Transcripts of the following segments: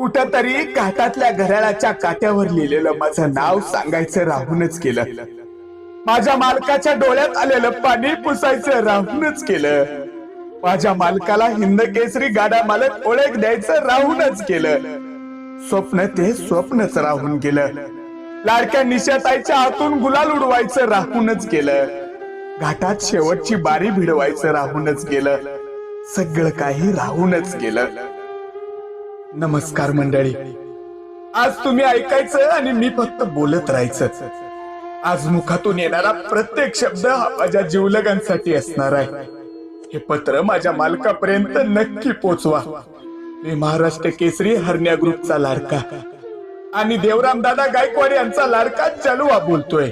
कुठतरी घाटातल्या घराळाच्या काट्यावर लिहिलेलं माझं नाव सांगायचं राहूनच केलं माझ्या मालकाच्या डोळ्यात आलेलं पाणी पुसायचं राहूनच केलं माझ्या मालकाला हिंद केसरी गाडा मालक ओळख द्यायचं राहूनच केलं स्वप्न ते स्वप्नच राहून गेलं. लाडक्या निशाताईच्या हातून गुलाल उडवायचं राहूनच केलं घाटात शेवटची बारी भिडवायचं राहूनच गेलं. सगळं काही राहूनच गेलं. नमस्कार मंडळी. आज तुम्ही ऐकायचं आणि मी फक्त बोलत राहायचं. आज मुखातून येणारा प्रत्येक शब्द हा माझ्या जीवलगांसाठी असणार आहे. हे पत्र माझ्या मालकापर्यंत नक्की पोचवा. मी महाराष्ट्र केसरी हरण्या ग्रुपचा लाडका. आणि देवराम दादा गायकवाड यांचा लाडका चालूवा बोलतोय.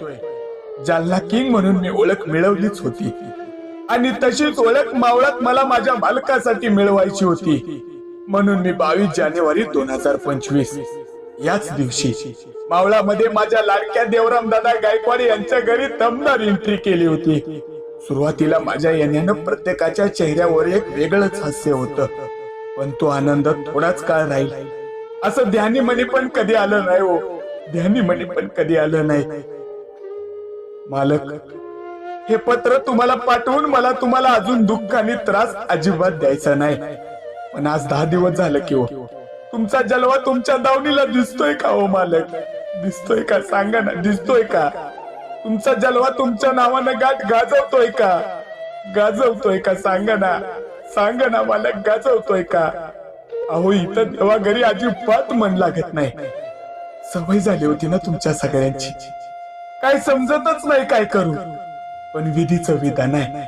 जालना किंग म्हणून मी ओळख मिळवलीच होती. आणि तशीच ओळख मावळात मला माझ्या मालकासाठी मिळवायची होती. म्हणून मी बावीस जानेवारी दोन हजार पंचवीस याच दिवशी मावळामध्ये माझ्या लाडक्या देवराम दादा गायकवाड यांच्या घरी दमदार एंट्री केली होती. सुरुवातीला माझ्या येण्यानं प्रत्येकाच्या चेहऱ्यावर एक वेगळंच हास्य होतं. पण तो आनंद थोडाच काळ राहील. असं ध्यानी मनी पण कधी आलं नाही हो. ध्यानी मनी पण कधी आलं नाही. मालक हे पत्र तुम्हाला पाठवून मला तुम्हाला अजून दुःख आणि त्रास अजिबात द्यायचा नाही. पण आज दहा दिवस झालं की हो. तुमचा जलवा तुमच्या दावणीला दिसतोय का हो मालक? दिसतोय का? सांगा ना दिसतोय का? तुमचा जलवा तुमच्या नावानं गाठ गाजवतोय का? गाजवतोय का? सांगा ना. सांगा ना मालक गाजवतोय का? अहो इथं देवा घरी अजिबात मन लागत नाही. सवय झाली होती ना तुमच्या सगळ्यांची. काय समजतच नाही काय करू. पण विधीचं विधान आहे.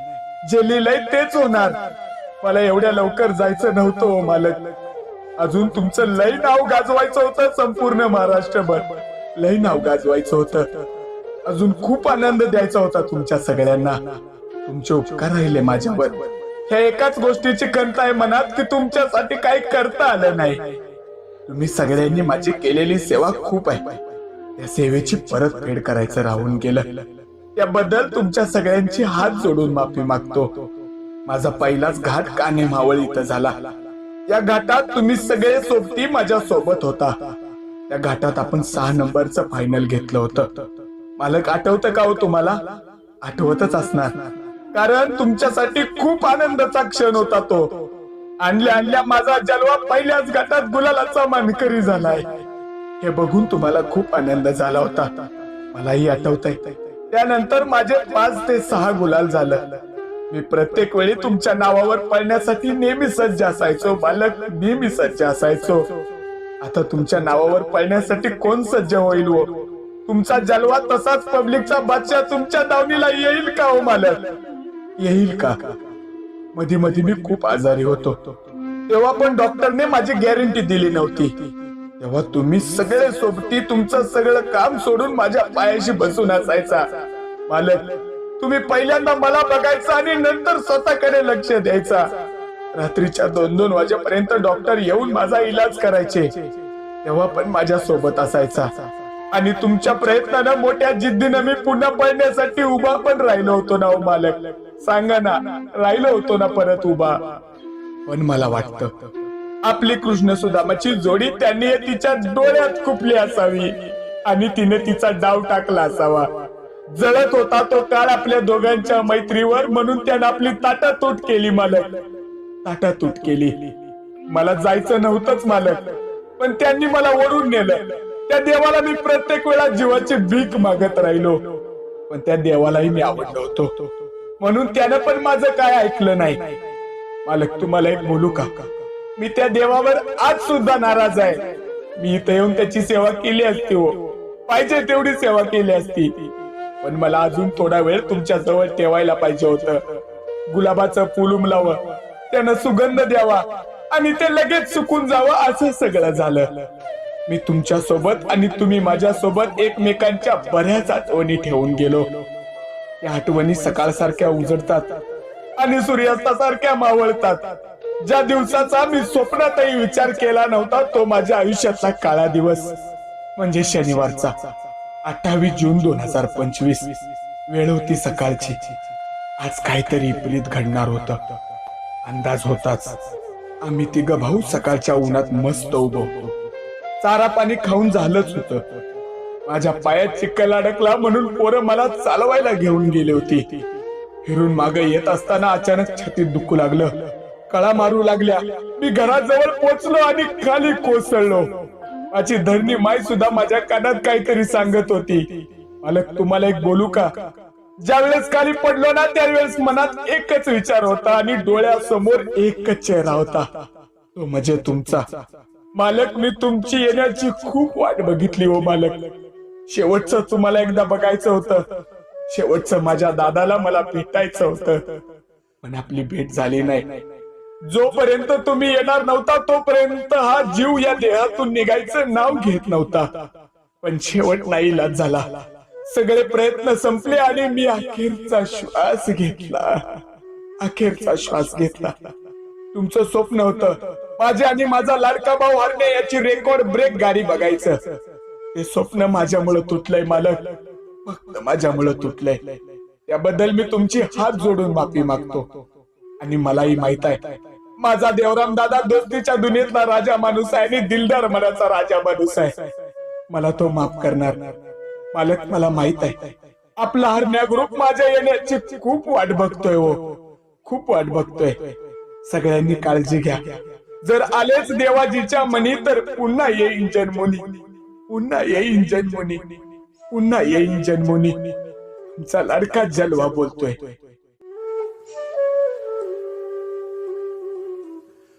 जे लिहिलंय तेच होणार. मला एवढ्या लवकर जायचं नव्हतं हो मालक. अजून तुमचं लय नाव गाजवायचं होतं संपूर्ण महाराष्ट्रभर. लय नाव गाजवायचं होतं. अजून खूप आनंद द्यायचा होता तुमच्या सगळ्यांना. तुमचे उपकार राहिले माझ्यावर. ह्या एकाच गोष्टीची खंत आहे मनात की तुमच्यासाठी काही करता आलं नाही. तुम्ही सगळ्यांनी माझी केलेली सेवा खूप आहे. त्या सेवेची परतफेड करायचं राहून गेलं. त्याबद्दल तुमच्या सगळ्यांची हात जोडून माफी मागतो. माझा पहिलाच घाट काने मावळ इथं झाला. या घाटात तुम्ही सगळे सोबती माझ्या सोबत होता. त्या घाटात आपण सहा नंबरचं फायनल घेतलं होतं. मालक आठवतं का हो तुम्हाला? आठवतच असणार. कारण तुमच्यासाठी खूप आनंदाचा क्षण होता तो. आणल्या आणल्या माझा जलवा पहिल्याच घाटात गुलालाचा मानकरी झालाय. हे बघून तुम्हाला खूप आनंद झाला होता. मलाही आठवत त्यानंतर माझे पाच ते सहा गुलाल झालं. मी प्रत्येक वेळी तुमच्या नावावर पळण्यासाठी नेहमी सज्ज असायचो. बालक नेहमी सज्ज असायचो. आता तुमच्या नावावर पळण्यासाठी कोण सज्ज होईल हो? तुमचा जलवा तसाच पब्लिकचा बादशाह तुमच्या दावणीला येईल का हो मालक? येईल का? मध्ये मध्ये मी खूप आजारी होतो. तेव्हा पण डॉक्टरने माझी गॅरंटी दिली नव्हती. तेव्हा तुम्ही सगळे सोबती तुमचं सगळं काम सोडून माझ्या पायाशी बसून असायचा. मालक तुम्ही पहिल्यांदा मला बघायचा आणि नंतर स्वतःकडे लक्ष द्यायचा. रात्रीच्या दोन दोन वाजेपर्यंत डॉक्टर येऊन माझा इलाज करायचे. तेव्हा पण माझ्या सोबत असायचा. आणि तुमच्या प्रयत्नानं मोठ्या जिद्दीनं मी पुन्हा पळण्यासाठी उभा पण राहिलो होतो ना हो, मालक. सांगा ना राहिलो होतो ना परत उभा. पण मला वाटतं आपली कृष्ण सुदामाची जोडी त्यांनी तिच्या डोळ्यात खुपली असावी. आणि तिने तिचा डाव टाकला असावा. जळत होता तो काळ आपल्या दोघांच्या मैत्रीवर म्हणून त्यानं आपली ताटातूट केली मालक. ताटातूट केली. मला जायचं नव्हतंच मालक पण त्यांनी मला ओढून नेलं. त्या देवाला मी प्रत्येक वेळा जीवाची भीक मागत राहिलो पण त्या देवालाही मी आवडलो होतो. म्हणून त्यानं पण माझं काय ऐकलं नाही. मालक तुम्हाला एक बोलू का? मी त्या देवावर आज सुद्धा नाराज आहे. मी इथं येऊन त्याची सेवा केली असती हो. पाहिजे तेवढी सेवा केली असती. पण मला अजून थोडा वेळ तुमच्या जवळ ठेवायला पाहिजे होत. गुलाबाचं फुल उमलावं त्यानं सुगंध द्यावा आणि ते लगेच सुकून जावं असं सगळं झालं. मी तुमच्यासोबत आणि तुम्ही माझ्या सोबत एकमेकांच्या बऱ्याच आठवणी ठेवून गेलो. त्या आठवणी सकाळ सारख्या उजडतात आणि सूर्यास्तासारख्या मावळतात. ज्या दिवसाचा मी स्वप्नातही विचार केला नव्हता तो माझ्या आयुष्यातला काळा दिवस म्हणजे शनिवारचा. अठ्ठावीस जून दोन हजार पंचवीस वेळ होती सकाळची. आज काहीतरी विपरीत घडणार होत. अंदाज होताच. आम्ही तिघ भाऊ सकाळच्या उन्हात मस्त उभो चारा पाणी खाऊन झालंच होत. माझ्या पायात चिक्कल अडकला म्हणून पोरं मला चालवायला घेऊन गेली होती. फिरून मागे येत असताना अचानक छातीत दुखू लागलं. कळा मारू लागल्या. मी घराजवळ पोचलो आणि खाली कोसळलो. माझी धरणी माय सुद्धा माझ्या कानात काहीतरी सांगत होती. मालक तुम्हाला एक बोलू का? ज्यावेळेस खाली पडलो ना त्यावेळेस मनात एकच विचार होता आणि डोळ्यासमोर एकच चेहरा होता. तो म्हणजे तुमचा. मालक मी तुमची येण्याची खूप वाट बघितली हो मालक. शेवटचं तुम्हाला एकदा बघायचं होतं. शेवटचं माझ्या दादाला मला भेटायचं होतं. पण आपली भेट झाली नाही. जोपर्यंत तुम्ही येणार नव्हता तोपर्यंत हा जीव या देहातून निघायचं नाव घेत नव्हता. पण शेवट नाही इलाज झाला. सगळे प्रयत्न संपले आणि मी अखेरचा श्वास घेतला. अखेरचा श्वास घेतला. तुमचं स्वप्न होतं. माझे आणि माझा लाडका भाऊ हरणे याची रेकॉर्ड ब्रेक गाडी बघायचं. ते स्वप्न माझ्यामुळे तुटलंय मालक. फक्त माझ्यामुळे तुटलंय. त्याबद्दल मी तुमची हात जोडून माफी मागतो. आणि मलाही माहीत आहे. माझा देवराम दादा दोस्तीच्या दुनियेतला राजा माणूस आहे आणि दिलदार मनाचा राजा माणूस आहे. मला तो माफ करणार. मालक मला माहीत आहे. आपला हरण्या ग्रुप माझ्या येण्याची खूप वाट बघतोय हो. खूप वाट बघतोय. सगळ्यांनी काळजी घ्या. जर आलेच देवाजीच्या मनी तर पुन्हा येईन जन्मोनी पुन्हा येईन जन्मोनी पुन्हा येईन जन्मोनी तुमचा लाडका जलवा बोलतोय.